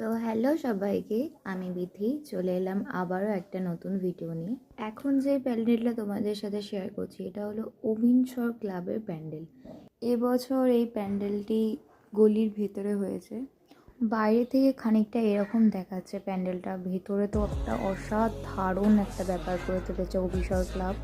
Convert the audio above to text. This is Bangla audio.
তো হ্যালো সবাইকে, আমি বিথি চলে এলাম আবারও একটা নতুন ভিডিও নিয়ে। এখন যে প্যান্ডেলটা তোমাদের সাথে শেয়ার করছি, এটা হলো অবিনসর ক্লাবের প্যান্ডেল। এবছর এই প্যান্ডেলটি গলির ভেতরে হয়েছে। বাইরে থেকে খানিকটা এরকম দেখাচ্ছে প্যান্ডেলটা। ভেতরে তো একটা অসাধারণ একটা ব্যাপার করে তুলেছে অভিসর ক্লাব।